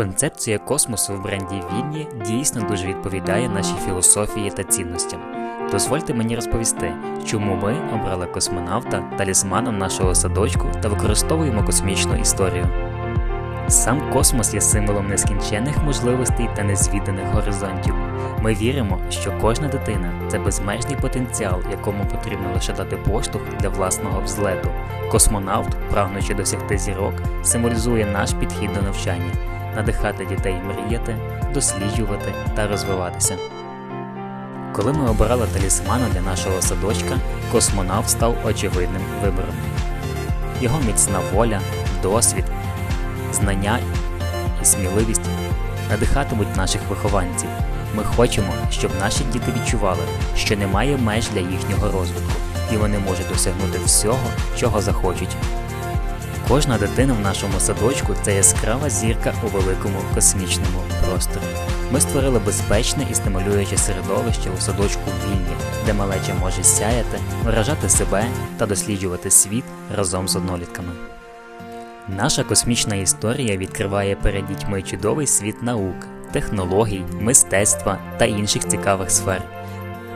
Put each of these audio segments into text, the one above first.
Концепція космосу в бренді Вінні дійсно дуже відповідає нашій філософії та цінностям. Дозвольте мені розповісти, чому ми обрали космонавта талісманом нашого садочку та використовуємо космічну історію. Сам космос є символом нескінченних можливостей та незвіданих горизонтів. Ми віримо, що кожна дитина це безмежний потенціал, якому потрібно лише дати поштовх для власного взлету. Космонавт, прагнучи досягти зірок, символізує наш підхід до навчання, надихати дітей мріяти, досліджувати та розвиватися. Коли ми обирали талісмана для нашого садочка, космонавт став очевидним вибором. Його міцна воля, досвід, знання і сміливість надихатимуть наших вихованців. Ми хочемо, щоб наші діти відчували, що немає меж для їхнього розвитку, і вони можуть досягнути всього, чого захочуть. Кожна дитина в нашому садочку це яскрава зірка у великому космічному просторі. Ми створили безпечне і стимулююче середовище у садочку Вільні, де малеча може сяяти, виражати себе та досліджувати світ разом з однолітками. Наша космічна історія відкриває перед дітьми чудовий світ наук, технологій, мистецтва та інших цікавих сфер.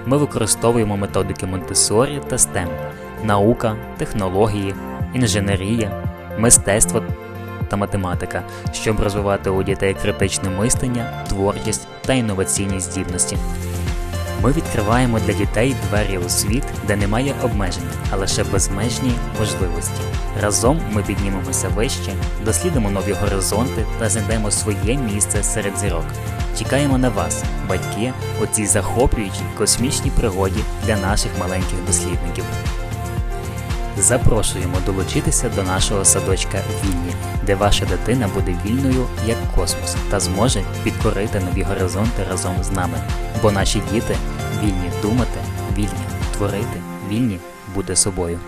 Ми використовуємо методики Монтесорі та STEM – наука, технології, інженерія, мистецтво та математика, щоб розвивати у дітей критичне мислення, творчість та інноваційні здібності. Ми відкриваємо для дітей двері у світ, де немає обмежень, а лише безмежні можливості. Разом ми піднімемося вище, дослідимо нові горизонти та знайдемо своє місце серед зірок. Чекаємо на вас, батьки, у цій захоплюючій космічній пригоді для наших маленьких дослідників. Запрошуємо долучитися до нашого садочка Вільні, де ваша дитина буде вільною як космос та зможе підкорити нові горизонти разом з нами. Бо наші діти вільні думати, вільні творити, вільні бути собою.